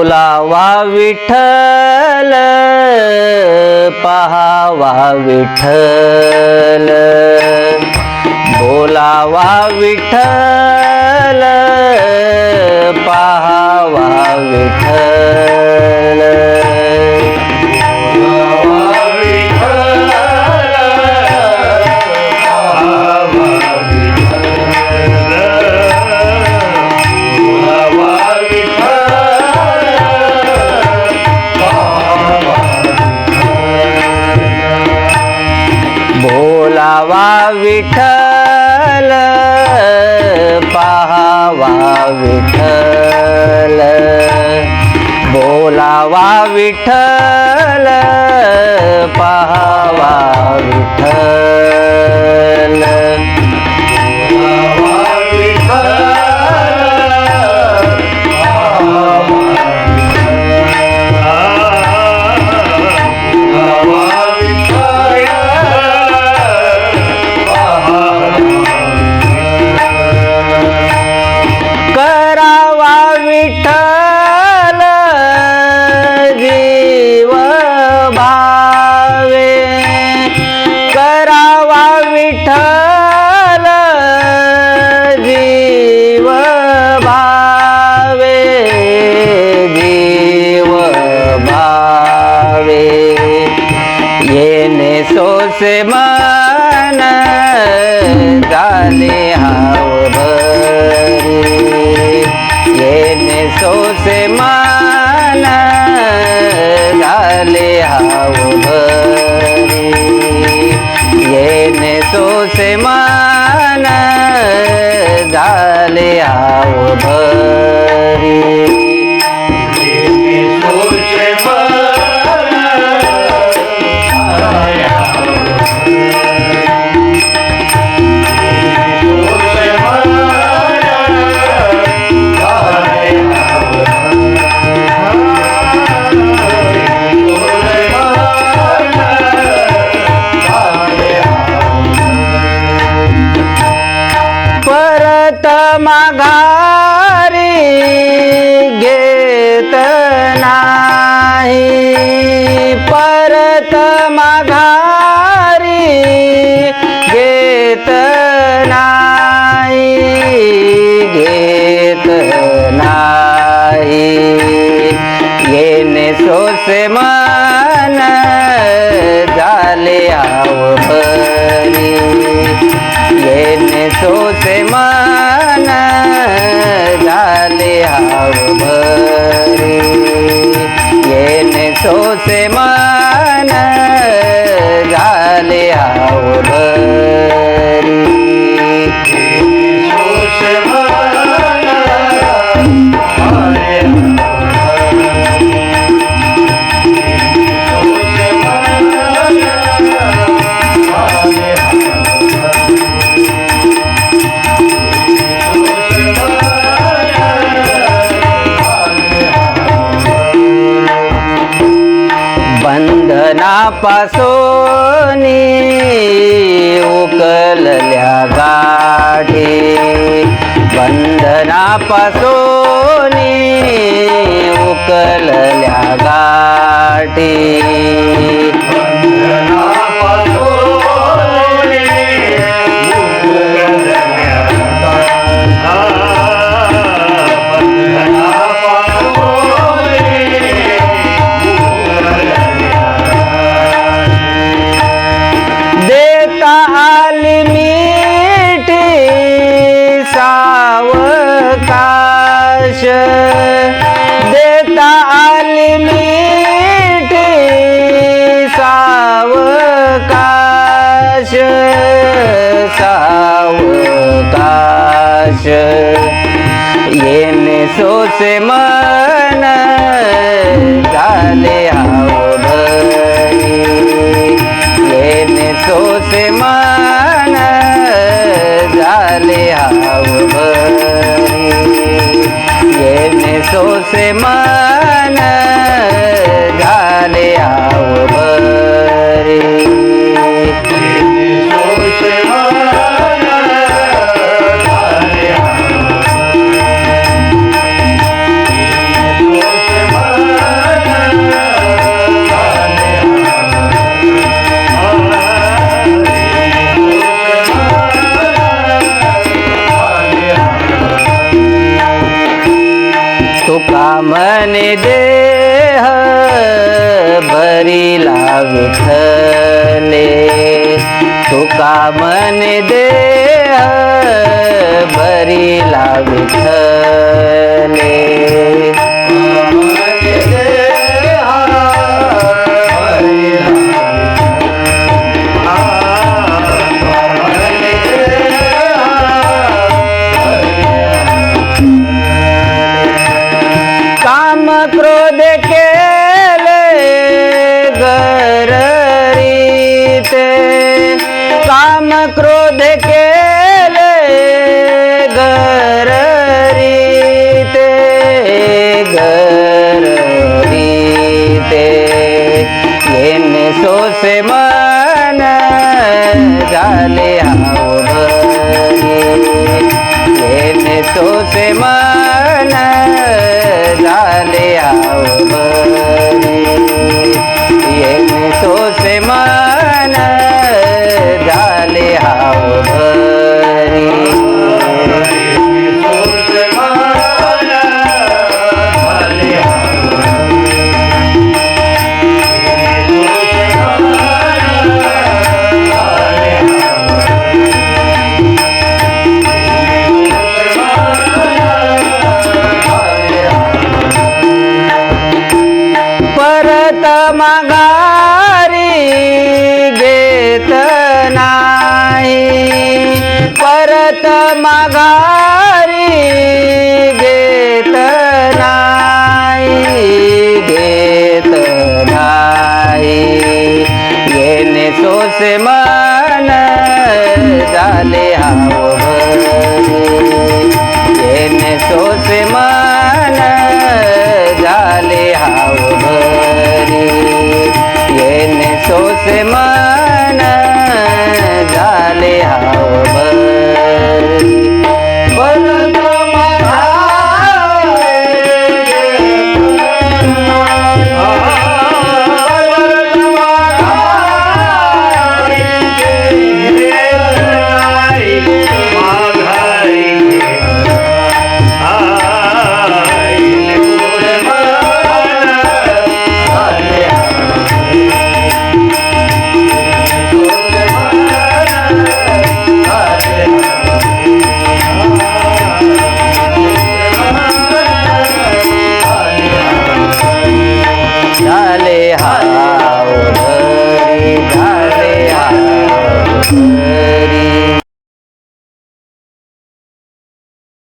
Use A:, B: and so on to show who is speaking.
A: बोलावा विठ्ठल पहावा विठ्ठल. बोलावा विठ्ठल पहावा विठ्ठल. बोलावा विठ्ठल पाहावा विठ्ठल. सोसे मन घेत माघारी घेत नाही घेत नाही. येणे सोसे मा पासोनी उकलल्या गाठी बंधनापासून उकलल्या गाठी सोसे मन झाले हाव भरी सोसे मन झाले हाव भरी सोसे मन देह भरिला लागले तुका मन देह भरिला लागले લાગે ઘર રીતે ઘર રીતે. એને સોસે મા magari